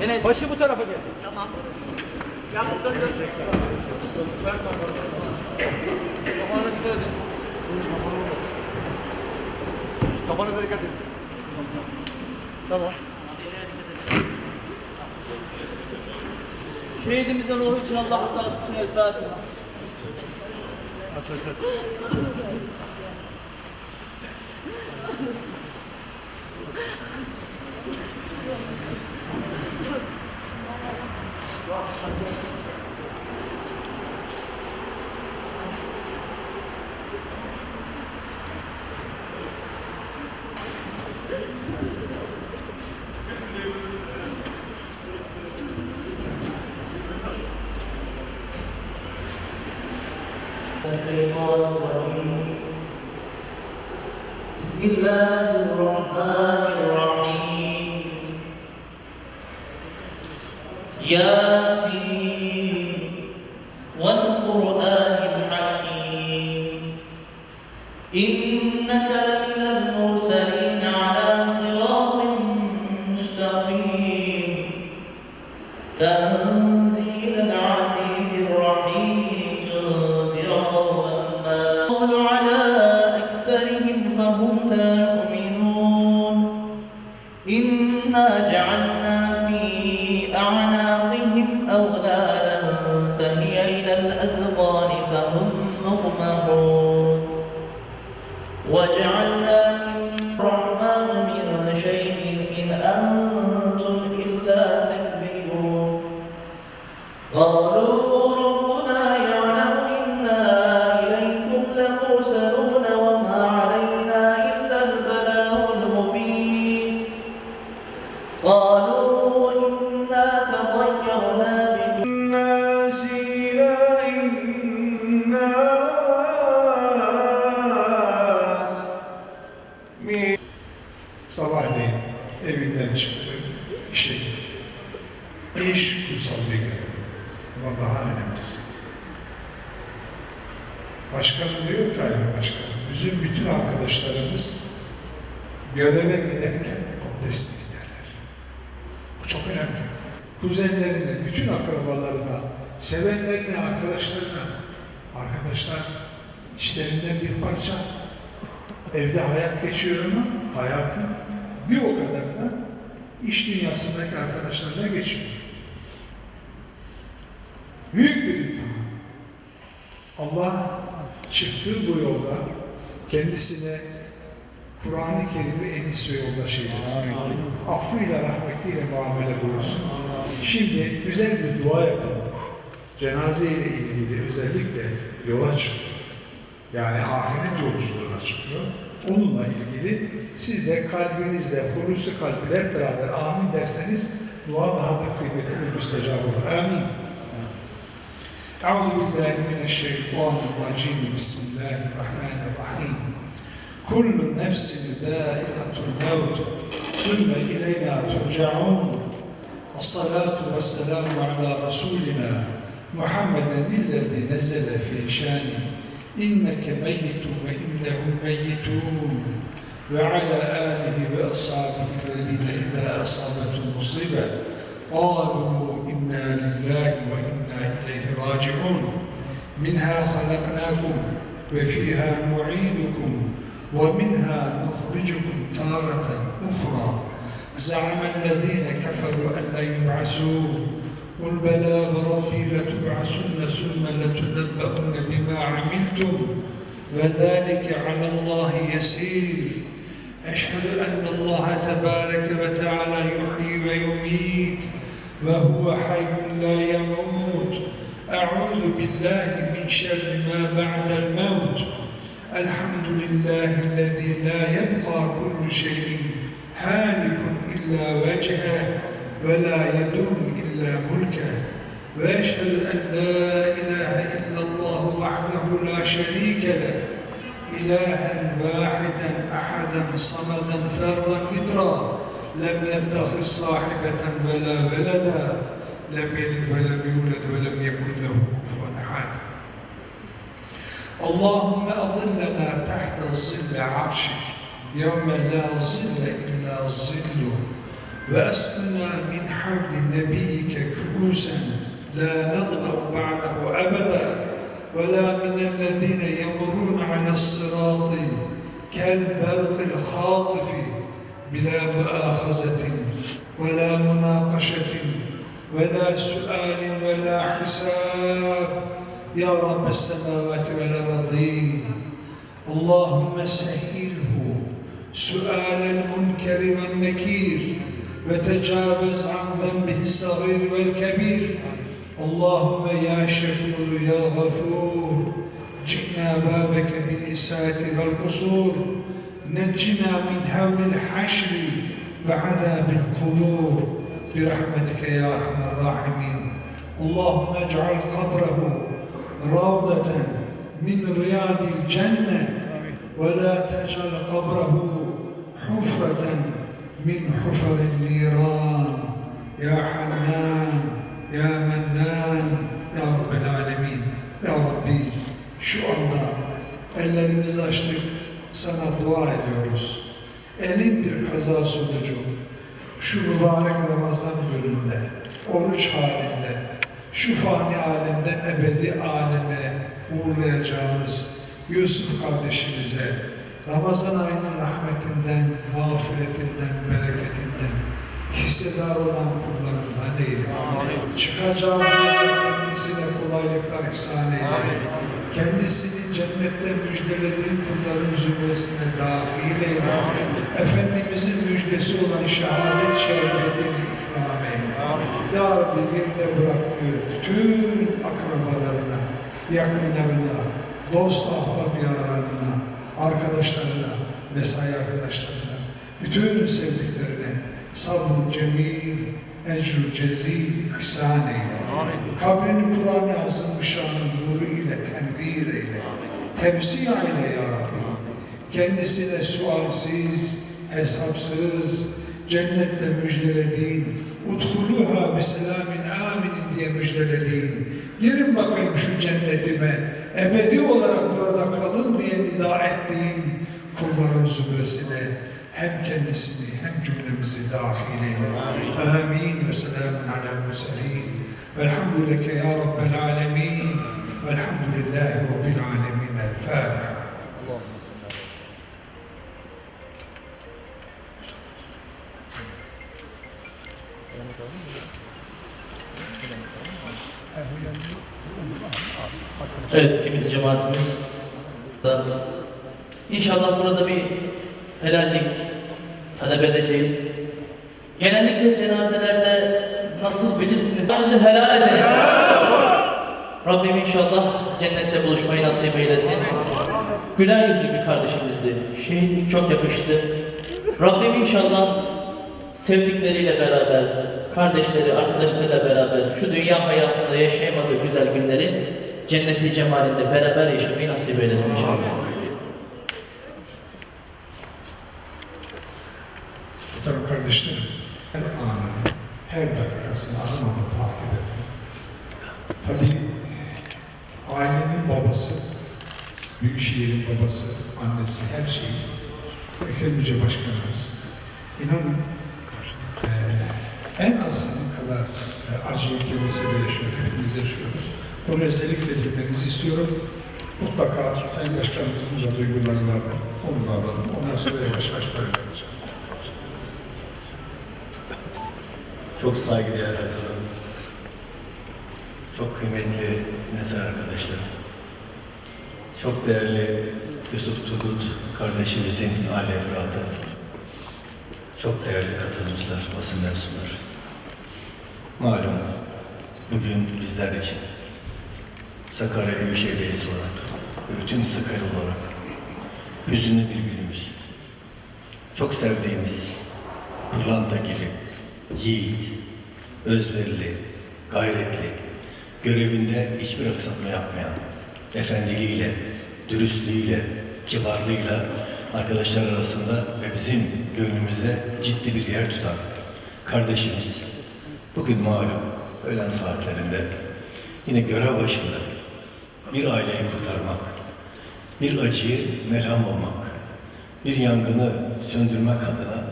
Enes. Başı bu tarafa gelecek. Tamam. Ya burada görecek. Dikkat edin. Dikkat edin. Tamam. Şehidimize ruhu için Allah rızası için ezber Okay, okay. and bizim bütün arkadaşlarımız göreve giderken abdestli giderler. Bu çok önemli. Kuzenlerine, bütün akrabalarına, sevenlerine, arkadaşlarına, arkadaşlar içlerinden bir parça. Evde hayat geçiyor ama hayatın bir o kadar da iş dünyasındaki arkadaşlarla geçiyor. Büyük bir imtihan. Allah çıktığı bu yolda kendisine Kur'an-ı Kerim'i enis ve yoldaş eylesin. Affıyla, rahmetiyle muamele buyursun. Şimdi güzel bir dua yapalım. Cenaze ile ilgili özellikle yola çıkıyor. Yani ahiret yolculuğuna çıkıyor. Onunla ilgili siz de kalbinizle, hulusi kalbiyle hep beraber amin derseniz dua daha da kıymetli ve müstecab olur. Amin. Euzu billahi mineşşeytanirracim. Bismillahirrahmanirrahim. الرجيم بسم الله الرحمن الرحيم كل نفس ذائقة الموت ثم إلينا ترجعون الصلاة والسلام على رسولنا محمد الذي نزل في شانه إنك ميت وإنهم ميتون وعلى آله وأصحابه الذين إذا أصابتهم مصيبة قالوا إنا لله وإنا إليه راجعون منها خلقناكم وفيها نعيدكم ومنها نخرجكم تارة أخرى. زعم الذين كفروا أن لا يبعثوا قل بلى وربي لتبعثن ثم لتنبؤن بما عملتم. وذلك على الله يسير. أشهد أن الله تبارك وتعالى يحيي ويميت. وهو حي لا يموت. أعوذ بالله من شر ما بعد الموت. الحمد لله الذي لا يبقى كل شيء هالك إلا وجهه ولا يدوم إلا ملكه. وأشهد أن لا إله إلا الله وحده لا شريك له. إلها واحدا أحدا صمدا فردا مترا لم يتخذ صاحبة ولا ولدا. لم يلد ولم يولد ولم يكن له كفوا أحد. اللهم أظلنا تحت ظل عرشك يوم لا ظل إلا ظله. وأسقنا من حوض نبيك كؤوسا لا نظمأ بعده أبدا. ولا من الذين يمرون على الصراط كالبرق الخاطف بلا مؤاخذة ولا مناقشة ولا سؤال ولا حساب. يا رب السماوات والأرضين اللهم سهله سؤال المنكر والنكير وتجاوز عن ذنبه الصغير والكبير. اللهم يا شكور يا غفور جئنا بابك بالإساءة والقصور. نجنا من هول الحشر وعذاب القبور. برحمتك يا أرحم الراحمين. اللهم اجعل قبره ravdeten min riyadil cenne ve la tecal kabrahu hufreten min huferin niran. Ya hannan ya mennan ya rabbel alemin. Ya Rabbi şu anda ellerimizi açtık sana dua ediyoruz. Elin bir kaza sonucu şu mübarek Ramazan gününde oruç halinde şu fani alemden ebedi aleme uğurlayacağımız Yusuf kardeşimize Ramazan ayının rahmetinden, mağfiretinden, bereketinden hissedar olan kullarından eyle. Çıkacağı kendisine kolaylıklar ihsan eyle. Kendisini cennette müjdelediğin kulların zümresine dahil eyle. Efendimizin müjdesi olan şehadet şerbetini. Ya Rabbi geride bıraktığı bütün akrabalarına, yakınlarına, dost ahbap yaranına, arkadaşlarına, mesai arkadaşlarına, bütün sevdiklerine sabr cemil, ecru cezil ihsan eyle. Kabrini Kur'an-ı Azimüşşan'ın nuru ile tenvir eyle. Temsil eyle ya Rabbi. Kendisine sualsiz, hesapsız, cennette müjdelediğin, udhuluha biselamin aminin diye müjdelediğin girin bakayım şu cennetime, ebedi olarak burada kalın diye nida ettiğin kulların zümresine hem kendisini hem cümlemizi dahil eyle. Amin ve selamun alel murselin. Velhamdülillah ya Rabbel alemin. Velhamdülillahi Rabbil alemin. El Fatiha. Evet kıymetli cemaatimiz. İnşallah burada bir helallik talep edeceğiz. Genellikle cenazelerde nasıl bilirsiniz? Bizi helal ederiz. Rabbim inşallah cennette buluşmayı nasip eylesin. Güler yüzlü bir kardeşimizdi. Şehitlik çok yakıştı. Rabbim inşallah sevdikleriyle beraber, kardeşleri, arkadaşlarıyla beraber şu dünya hayatında yaşayamadığı güzel günleri cenneti cemalinde beraber yaşamayı nasip eylesin inşallah. Muhterem kardeşlerim, her anını, her dakikasını anlamda takip ettim. Tabii ailenin babası, Büyükşehir'in babası, annesi, her şeyi Ekrem Yüce Başkanımız. İnanın acıyı kendisi de yaşıyor, hepimiz yaşıyoruz. Bunu özellikle bilmenizi istiyorum. Mutlaka Sayın Başkanımızın da duyguları var. Onu da alalım. Ondan sonra yavaş yavaş yapacağım. Çok saygıdeğer hazırım. Çok kıymetli mesai arkadaşlar. Çok değerli Yusuf Turgut kardeşimizin aile evladı. Çok değerli katılımcılar, basın mensupları. Malum bugün bizler için Sakarya Büyükşehir Belediyesi olarak bütün Sakarya olarak hüzünlü bir günümüz. Çok sevdiğimiz pırlanta gibi yiğit, özverili, gayretli, görevinde hiçbir aksatma yapmayan, efendiliğiyle, dürüstlüğüyle, kibarlığıyla arkadaşlar arasında ve bizim gönlümüzde ciddi bir yer tutan kardeşimiz. Bugün malum öğlen saatlerinde yine görev başında bir aileyi kurtarmak, bir acıyı merham olmak, bir yangını söndürmek adına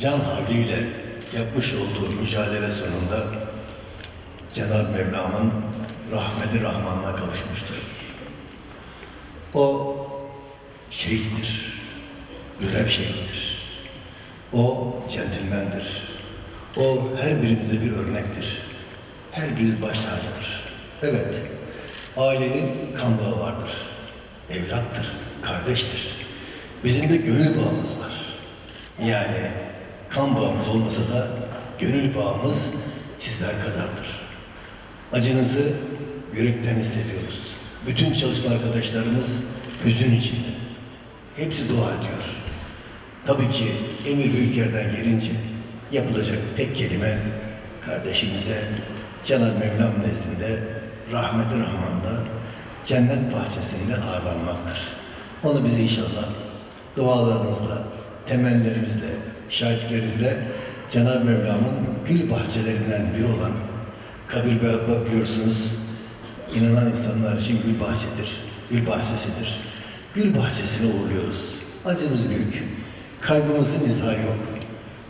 can havliyle yapmış olduğu mücadele sonunda Cenab-ı Mevlam'ın rahmeti rahmanına kavuşmuştur. O şehittir, görev şehittir. O centilmendir. O her birimize bir örnektir. Her birimiz baş tacıdır. Evet, ailenin kan bağı vardır. Evlattır, kardeştir. Bizim de gönül bağımız var. Yani kan bağımız olmasa da gönül bağımız sizler kadardır. Acınızı yürekten hissediyoruz. Bütün çalışma arkadaşlarımız hüzün içinde. Hepsi dua ediyor. Tabii ki emir büyük yerden gelince yapılacak tek kelime kardeşimize Cenab-ı Mevlam nezdinde rahmet-i rahmanda cennet bahçesinde ağırlanmaktır. Onu biz inşallah dualarınızla, temellerimizle, şahitlerimizle Cenab-ı Mevlam'ın gül bahçelerinden biri olan kabir ve biliyorsunuz inanan insanlar için gül bahçedir, gül bahçesidir. Gül bahçesine uğurluyoruz. Acımız büyük, kaybımızın izahı yok.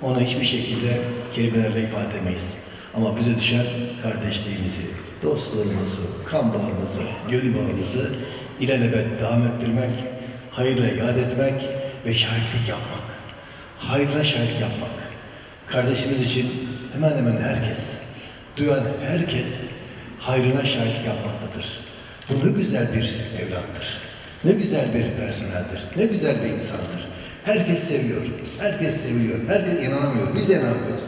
Onu hiçbir şekilde kelimelerle ifade edemeyiz. Ama bize düşen kardeşliğimizi, dostluğumuzu, kan bağımızı, gönül bağımızı ilelebet devam ettirmek, hayırla yad etmek ve şahitlik yapmak. Hayrına şahit yapmak. Kardeşimiz için hemen hemen herkes, duyan herkes hayrına şahitlik yapmaktadır. Bu ne güzel bir evlattır. Ne güzel bir personeldir. Ne güzel bir insandır. Herkes seviyor. Herkes seviyor. Herkes inanamıyor. Biz de inanmıyoruz.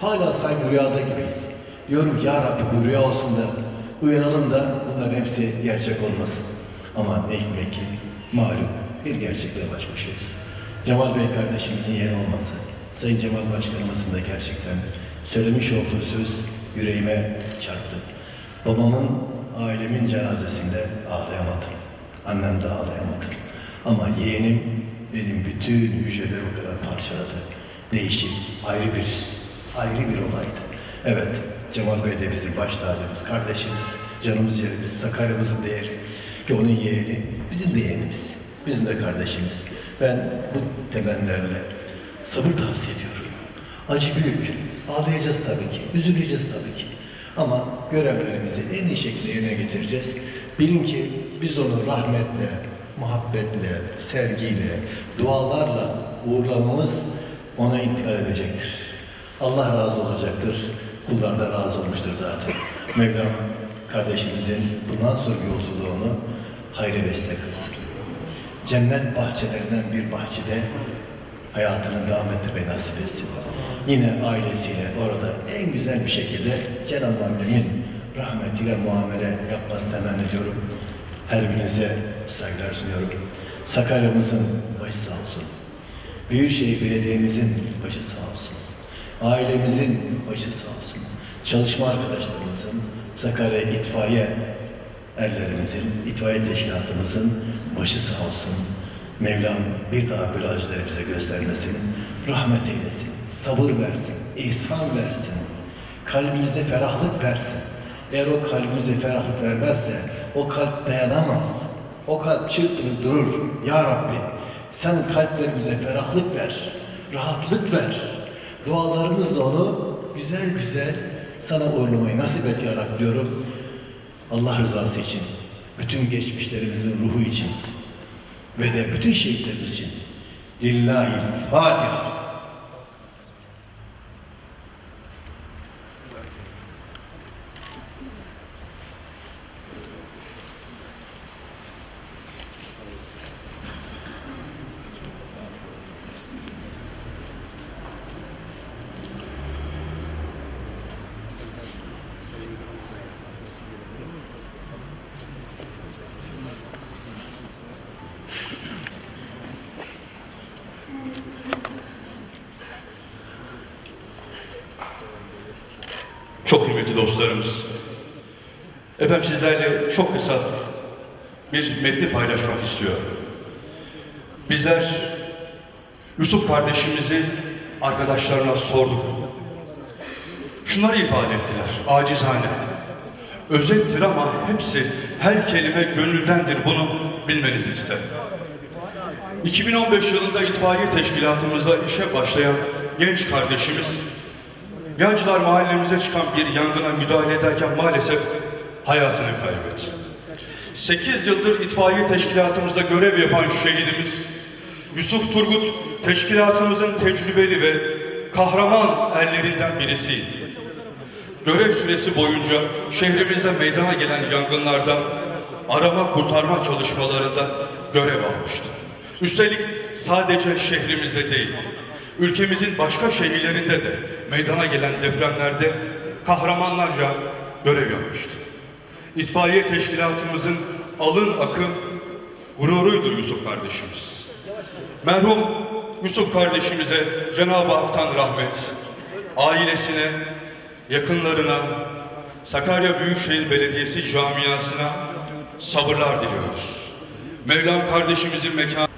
Hala sanki rüyada gibiyiz. Diyorum ya Rabbi bu rüya olsun da uyanalım da bunların hepsi gerçek olmasın. Ama ne hikmet ki malum bir gerçekle baş başayız. Cemal Bey kardeşimizin yeri olması, Sayın Cemal Başkanımızın da gerçekten söylemiş olduğu söz yüreğime çarptı. Babamın, ailemin cenazesinde ağlayamadım. Annem de ağlayamadı. Ama yeğenim benim bütün hücrelerimi kadar parçaladı. Değişik, ayrı bir, ayrı bir olaydı. Evet, Cemal Bey de bizim baş tacımız, kardeşimiz. canımız yerimiz, Sakarya'mızın değeri. Ki onun yeğeni, bizim de yeğenimiz, bizim de kardeşimiz. Ben bu temennilerle sabır tavsiye ediyorum. Acı büyük, ağlayacağız tabii ki, üzüleceğiz tabii ki. Ama görevlerimizi en iyi şekilde yerine getireceğiz. Bilin ki biz onu rahmetle, muhabbetle, sevgiyle, dualarla uğurlamamız ona intikal edecektir. Allah razı olacaktır. Kullar da razı olmuştur zaten. Mevlam kardeşimizin bundan sonra yolculuğunu hayra vesile kılsın. Cennet bahçelerinden bir bahçede hayatını devam ettirmeyi nasip etsin. Yine ailesiyle orada en güzel bir şekilde Cenab-ı Hakk'ın rahmetiyle muamele yapmasını temenni ediyorum. Her birinize saygılar sunuyorum. Sakarya'mızın başı sağ olsun. Büyükşehir Belediye'mizin başı sağ olsun. Ailemizin başı sağ olsun. Çalışma arkadaşlarımızın, Sakarya itfaiye erlerimizin, itfaiye teşkilatımızın başı sağ olsun. Mevlam bir daha böyle acıları bize göstermesin. Rahmet eylesin, sabır versin, ihsan versin. Kalbimize ferahlık versin. Eğer o kalbimize ferahlık vermezse o kalp dayanamaz. O kalp çırpınıp durur. Ya Rabbi sen kalplerimize ferahlık ver, rahatlık ver. Dualarımızla onu güzel güzel sana uğurlamayı nasip et ya Rabbi diyorum. Allah rızası için, bütün geçmişlerimizin ruhu için ve de bütün şehitlerimiz için. Lillahi Fatiha. Çok dostlarımız. Efendim sizlerle çok kısa bir metni paylaşmak istiyorum. Bizler Yusuf kardeşimizi arkadaşlarına sorduk. Şunları ifade ettiler, acizane. Özettir ama hepsi, her kelime gönüldendir bunu bilmenizi isterim. 2015 yılında itfaiye teşkilatımızda işe başlayan genç kardeşimiz Yancılar mahallemize çıkan bir yangına müdahale ederken maalesef hayatını kaybetti. 8 yıldır itfaiye teşkilatımızda görev yapan şehidimiz Yusuf Turgut teşkilatımızın tecrübeli ve kahraman erlerinden birisiydi. Görev süresi boyunca şehrimize meydana gelen yangınlarda arama kurtarma çalışmalarında görev almıştı. Üstelik sadece şehrimizde değil, ülkemizin başka şehirlerinde de meydana gelen depremlerde kahramanlarca görev yapmıştı. İtfaiye teşkilatımızın alın akı gururuydu Yusuf kardeşimiz. Merhum Yusuf kardeşimize Cenab-ı Hak'tan rahmet, ailesine, yakınlarına, Sakarya Büyükşehir Belediyesi camiasına sabırlar diliyoruz. Mevlam kardeşimizin mekanı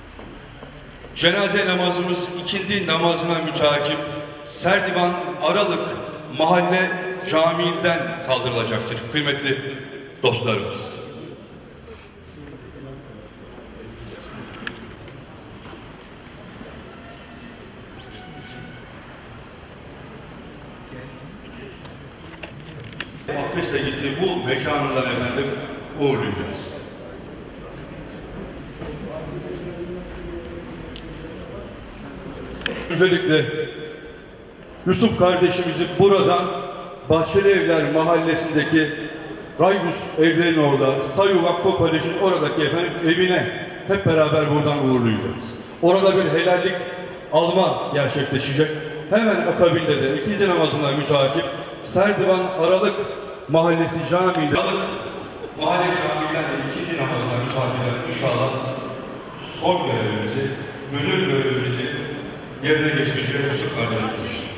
Cenaze namazımız ikindi namazına mütakip Serdivan Aralık Mahalle Camii'nden kaldırılacaktır kıymetli dostlarımız. Vakfı Seyit'i bu mekanından efendim uğurlayacağız. Öncelikle Yusuf kardeşimizi buradan Bahçeli Evler mahallesindeki Raybus evlerin orada, Sayu Vakfı Kolej'in oradaki efendim evine hep beraber buradan uğurlayacağız. Orada bir helallik alma gerçekleşecek. Hemen akabinde de ikinci namazına mütakip Serdivan Aralık Mahallesi Camii'nde Aralık Mahalle Camii'nden de ikinci namazına mütakip inşallah son görevimizi, gönül görevimizi yerine geçireceğiz Yusuf kardeşimiz.